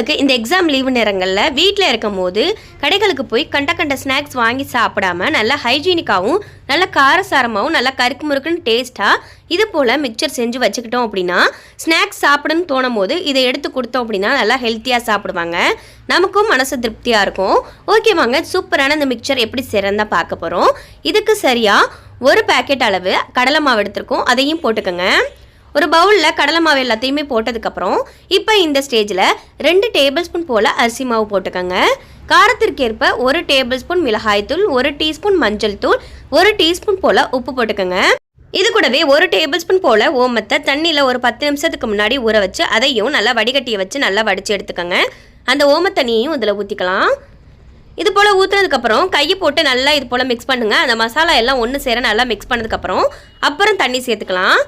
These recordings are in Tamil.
பசங்களுக்கு இந்த எக்ஸாம் லீவு நேரங்களில் வீட்டில் இருக்கும் போது கடைகளுக்கு போய் கண்ட கண்ட ஸ்நாக்ஸ் வாங்கி சாப்பிடாம நல்லா ஹைஜீனிக்காகவும் நல்ல காரசாரமாகவும் நல்லா கருக்கு முறுக்குன்னு டேஸ்ட்டாக இது போல் மிக்சர் செஞ்சு வச்சுக்கிட்டோம் அப்படின்னா ஸ்நாக்ஸ் சாப்பிடணும்னு தோணும் போது இதை எடுத்து கொடுத்தோம் அப்படின்னா நல்லா ஹெல்த்தியாக சாப்பிடுவாங்க. நமக்கும் மனசு திருப்தியாக இருக்கும். ஓகே வாங்க சூப்பரான இந்த மிக்சர் எப்படி சிறந்தா பார்க்க போகிறோம் இதுக்கு சரியாக ஒரு பேக்கெட் அளவு கடலை மாவு எடுத்திருக்கோம். அதையும் போட்டுக்கோங்க. ஒரு பவுலில் கடலை மாவு எல்லாத்தையுமே போட்டதுக்கப்புறம் இப்போ இந்த ஸ்டேஜில் ரெண்டு டேபிள் ஸ்பூன் போல் அரிசி மாவு போட்டுக்கோங்க. காரத்திற்கேற்ப ஒரு டேபிள் ஸ்பூன் மிளகாய்த்தூள் ஒரு டீஸ்பூன் மஞ்சள் தூள் ஒரு டீஸ்பூன் போல் உப்பு போட்டுக்கோங்க. இது கூடவே ஒரு டேபிள் ஸ்பூன் போல் ஓமத்தை தண்ணியில் ஒரு பத்து நிமிஷத்துக்கு முன்னாடி ஊற வச்சு அதையும் நல்லா வடிகட்டியை வச்சு நல்லா வடித்து எடுத்துக்கோங்க. அந்த ஓமத்தண்ணியையும் இதில் ஊற்றிக்கலாம் இது போல் ஊற்றுனதுக்கப்புறம் கையை போட்டு நல்லா இது போல் மிக்ஸ் பண்ணுங்கள் அந்த மசாலா எல்லாம் ஒன்று சேர நல்லா மிக்ஸ் பண்ணதுக்கப்புறம் அப்புறம் தண்ணி சேர்த்துக்கலாம்.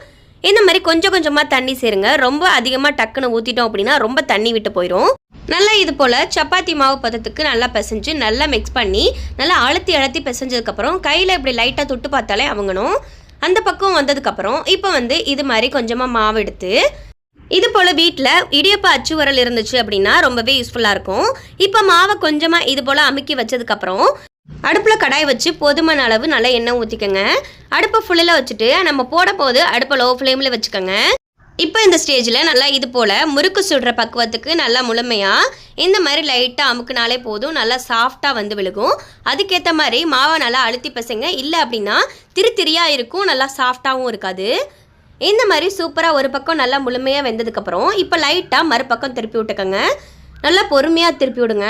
இந்த மாதிரி கொஞ்சம் கொஞ்சமாக தண்ணி சேருங்க. ரொம்ப அதிகமாக டக்குன்னு ஊற்றிட்டோம் அப்படின்னா ரொம்ப தண்ணி விட்டு போயிடும் நல்லா இது போல் சப்பாத்தி மாவு பதத்துக்கு நல்லா பிசைஞ்சு நல்லா மிக்ஸ் பண்ணி நல்லா அழுத்தி அழுத்தி பிசைஞ்சதுக்கப்புறம் கையில் இப்படி லைட்டாக தொட்டு பார்த்தாலே அவங்கணும் அந்த பக்கம் வந்ததுக்கப்புறம் இப்போ வந்து இது மாதிரி கொஞ்சமாக மாவு எடுத்து இது போல் வீட்டில் இடியப்ப அச்சு உரல் இருந்துச்சு அப்படின்னா ரொம்பவே யூஸ்ஃபுல்லாக இருக்கும். இப்போ மாவை கொஞ்சமாக இது போல் அமுக்கி வச்சதுக்கப்புறம் அடுப்பில் கடாய் வச்சு போதுமான அளவு நல்லா எண்ணெய் ஊற்றிக்கோங்க அடுப்பை ஃபுல்லில் வச்சுட்டு நம்ம போட போது அடுப்பை லோ ஃப்ளேமில் வச்சுக்கோங்க. இப்போ இந்த ஸ்டேஜில் நல்லா இது போல் முறுக்கு சுடுற பக்குவத்துக்கு நல்லா முழுமையாக இந்த மாதிரி லைட்டாக அமுக்குனாலே போதும் நல்லா சாஃப்டாக வந்து விழுகும். அதுக்கேற்ற மாதிரி மாவை நல்லா அழுத்தி பசங்க. இல்லை அப்படின்னா திரு திரியாக இருக்கும் நல்லா சாஃப்டாகவும் இருக்காது. இந்த மாதிரி சூப்பராக ஒரு பக்கம் நல்லா முழுமையாக வெந்ததுக்கப்புறம் இப்போ லைட்டாக மறுபக்கம் திருப்பி விட்டுக்கோங்க. நல்லா பொறுமையாக திருப்பி விடுங்க.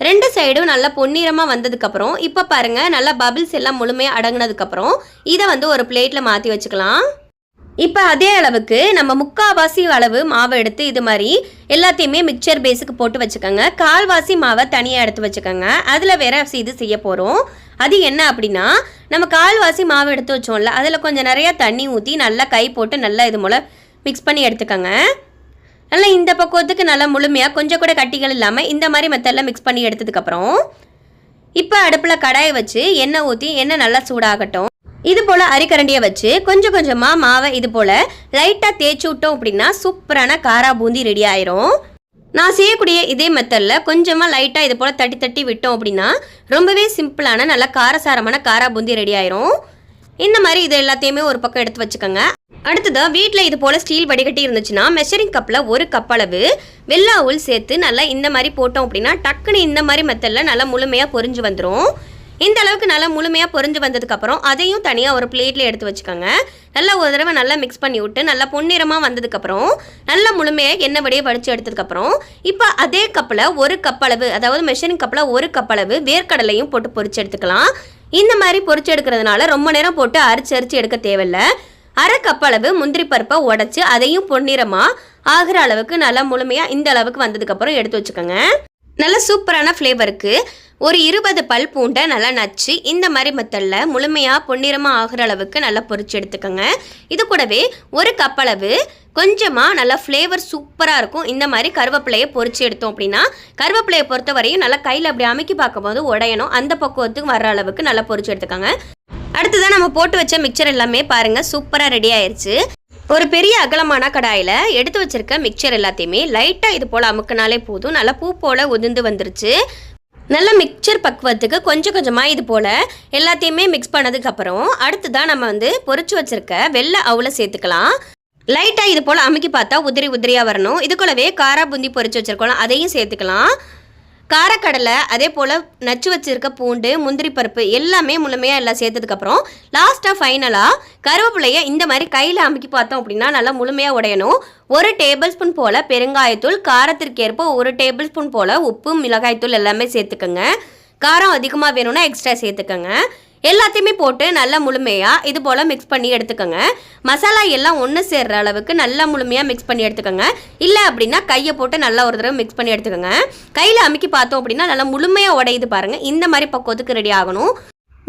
ரெண்டு சைடும் நல்லா பொன்னிறமாக வந்ததுக்கப்புறம் இப்போ பாருங்கள் நல்லா பபிள்ஸ் எல்லாம் முழுமையாக அடங்கினதுக்கப்புறம் இதை வந்து ஒரு பிளேட்டில் மாற்றி வச்சுக்கலாம். இப்போ அதே அளவுக்கு நம்ம முக்காவாசி அளவு மாவை எடுத்து இது மாதிரி எல்லாத்தையுமே மிக்சர் பேஸுக்கு போட்டு வச்சுக்கோங்க. கால்வாசி மாவை தனியாக எடுத்து வச்சுக்கோங்க. அதில் வேற இது செய்ய போகிறோம் அது என்ன அப்படின்னா நம்ம கால்வாசி மாவு எடுத்து வச்சோம்ல அதில் கொஞ்சம் நிறையா தண்ணி ஊற்றி நல்லா கை போட்டு நல்லா இது மூலம் மிக்ஸ் பண்ணி எடுத்துக்கோங்க. நல்லா இந்த பக்குவத்துக்கு நல்லா முழுமையாக கொஞ்சம் கூட கட்டிகள் இல்லாமல் இந்த மாதிரி மெத்தடில் மிக்ஸ் பண்ணி எடுத்ததுக்கப்புறம் இப்போ அடுப்பில் கடாயை வச்சு எண்ணெய் ஊற்றி எண்ணெய் நல்லா சூடாகட்டும். இது போல் அரிக்கரண்டியை வச்சு கொஞ்சம் கொஞ்சமாக மாவை இது போல் லைட்டாக தேய்ச்சி விட்டோம் அப்படின்னா சூப்பரான காரா பூந்தி ரெடி ஆயிரும். நான் செய்யக்கூடிய இதே மெத்தடில் கொஞ்சமாக லைட்டாக இது போல் தட்டி தட்டி விட்டோம் அப்படின்னா ரொம்பவே சிம்பிளான நல்ல காரசாரமான காரா பூந்தி ரெடி ஆயிரும். இந்த மாதிரி இது எல்லாத்தையுமே ஒரு பக்கம் எடுத்து வச்சுக்கோங்க. அடுத்ததாக வீட்டில் இது போல் ஸ்டீல் வடிகட்டி இருந்துச்சுன்னா மெஷரிங் கப்பில் ஒரு கப் அளவு வெள்ளை உள் சேர்த்து நல்லா இந்த மாதிரி போட்டோம் அப்படின்னா டக்குன்னு இந்த மாதிரி மெத்தடில் நல்லா முழுமையாக பொரிஞ்சு வந்துடும் இந்த அளவுக்கு நல்லா முழுமையாக பொரிஞ்சு வந்ததுக்கப்புறம் அதையும் தனியாக ஒரு பிளேட்டில் எடுத்து வச்சுக்கோங்க. நல்லா ஒரு தடவை நல்லா மிக்ஸ் பண்ணி விட்டு நல்லா பொன்னிறமாக வந்ததுக்கப்புறம் நல்லா முழுமையாக எண்ணெய் வடியை வடித்து எடுத்ததுக்கப்புறம் இப்போ அதே கப்பில் ஒரு கப் அளவு அதாவது மெஷரிங் கப்பில் ஒரு கப் அளவு வேர்க்கடலையும் போட்டு பொரிச்சு எடுத்துக்கலாம். இந்த மாதிரி பொறிச்சு எடுக்கிறதுனால ரொம்ப நேரம் போட்டு அரிச்சு அரிச்சு எடுக்க தேவையில்ல. அரை கப் அளவு முந்திரி பருப்பை உடச்சி அதையும் பொன்னிறமாக ஆகிற அளவுக்கு நல்லா முழுமையாக இந்த அளவுக்கு வந்ததுக்கப்புறம் எடுத்து வச்சுக்கோங்க. நல்ல சூப்பரான ஃப்ளேவருக்கு ஒரு இருபது பல் பூண்டை நல்லா நச்சு இந்த மாதிரி மெத்தடில் முழுமையாக பொன்னிறமாக ஆகிற அளவுக்கு நல்லா பொரிச்சு எடுத்துக்கோங்க. இது கூடவே ஒரு கப் அளவு கொஞ்சமாக நல்லா ஃப்ளேவர் சூப்பராக இருக்கும். இந்த மாதிரி கருவேப்பிலையை பொரிச்சு எடுத்தோம் அப்படின்னா கருவேப்பிலையை பொறுத்த வரையும் நல்லா கையில் அப்படி அமைக்கி பார்க்கும்போது உடையணும். அந்த பக்குவத்துக்கு வர அளவுக்கு நல்லா பொரிச்சு எடுத்துக்கோங்க. அடுத்ததான் நம்ம போட்டு வச்ச மிக்சர் எல்லாமே பாருங்கள் சூப்பராக ரெடி ஆயிருச்சு. ஒரு பெரிய அகலமான கடாயில் எடுத்து வச்சிருக்க மிக்சர் எல்லாத்தையுமே லைட்டாக இது போல் அமுக்கினாலே போதும். நல்லா பூ போல் உதிர்ந்து வந்துருச்சு. நல்ல மிக்சர் பக்குவத்துக்கு கொஞ்சம் கொஞ்சமாக இது போல் எல்லாத்தையுமே மிக்ஸ் பண்ணதுக்கப்புறம் அடுத்ததான் நம்ம வந்து பொறிச்சு வச்சுருக்க வெள்ளை அவுல சேர்த்துக்கலாம். லைட்டாக இது போல் அமுக்கி பார்த்தா உதிரி உதிரியாக வரணும். இதுக்குள்ளவே காரா புந்தி பொறிச்சு வச்சுருக்கோம் அதையும் சேர்த்துக்கலாம். காரக்கடலை அதே போல் நச்சு வச்சிருக்க பூண்டு முந்திரி பருப்பு எல்லாமே முழுமையாக எல்லாம் சேர்த்ததுக்கப்புறம் லாஸ்ட்டாக ஃபைனலாக கருவேப்பிலையை இந்த மாதிரி கையில் அமுக்கி பார்த்தோம் அப்படின்னா நல்லா முழுமையாக உடையணும். ஒரு டேபிள் ஸ்பூன் போல் பெருங்காயத்தூள் காரத்திற்கேற்ப ஒரு டேபிள் ஸ்பூன் போல் உப்பு மிளகாய்த்தூள் எல்லாமே சேர்த்துக்கோங்க. காரம் அதிகமாக வேணும்னா எக்ஸ்ட்ரா சேர்த்துக்கோங்க. எல்லாத்தையுமே போட்டு நல்லா முழுமையாக இது போல் மிக்ஸ் பண்ணி எடுத்துக்கோங்க. மசாலா எல்லாம் ஒன்று சேர்கிற அளவுக்கு நல்லா முழுமையாக மிக்ஸ் பண்ணி எடுத்துக்கோங்க. இல்லை அப்படின்னா கையை போட்டு நல்லா ஒரு தடவை மிக்ஸ் பண்ணி எடுத்துக்கோங்க. கையில் அமுக்கி பார்த்தோம் அப்படின்னா நல்லா முழுமையாக உடையுது பாருங்கள் இந்த மாதிரி பக்குவத்துக்கு ரெடி ஆகணும்.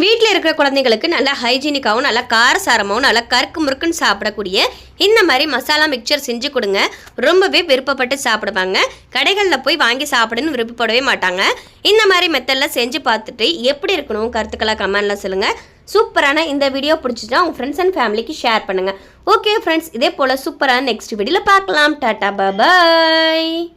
வீட்டில் இருக்கிற குழந்தைங்களுக்கு நல்லா ஹைஜீனிக்காகவும் நல்லா காரசாரமாகவும் நல்லா கருக்கு முறுக்குன்னு சாப்பிடக்கூடிய இந்த மாதிரி மசாலா மிக்சர் செஞ்சு கொடுங்க. ரொம்பவே விருப்பப்பட்டு சாப்பிடுவாங்க. கடைகளில் போய் வாங்கி சாப்பிடுன்னு விருப்பப்படவே மாட்டாங்க. இந்த மாதிரி மெத்தடில் செஞ்சு பார்த்துட்டு எப்படி இருக்கணும் கருத்துக்களாக கமெண்ட்ல சொல்லுங்கள் சூப்பரான இந்த வீடியோ பிடிச்சிட்டா உங்கள் ஃப்ரெண்ட்ஸ் அண்ட் ஃபேமிலிக்கு ஷேர் பண்ணுங்கள் ஓகே ஃப்ரெண்ட்ஸ் இதே போல் சூப்பரான நெக்ஸ்ட் வீடியோவில் பார்க்கலாம். டாட்டா பாய்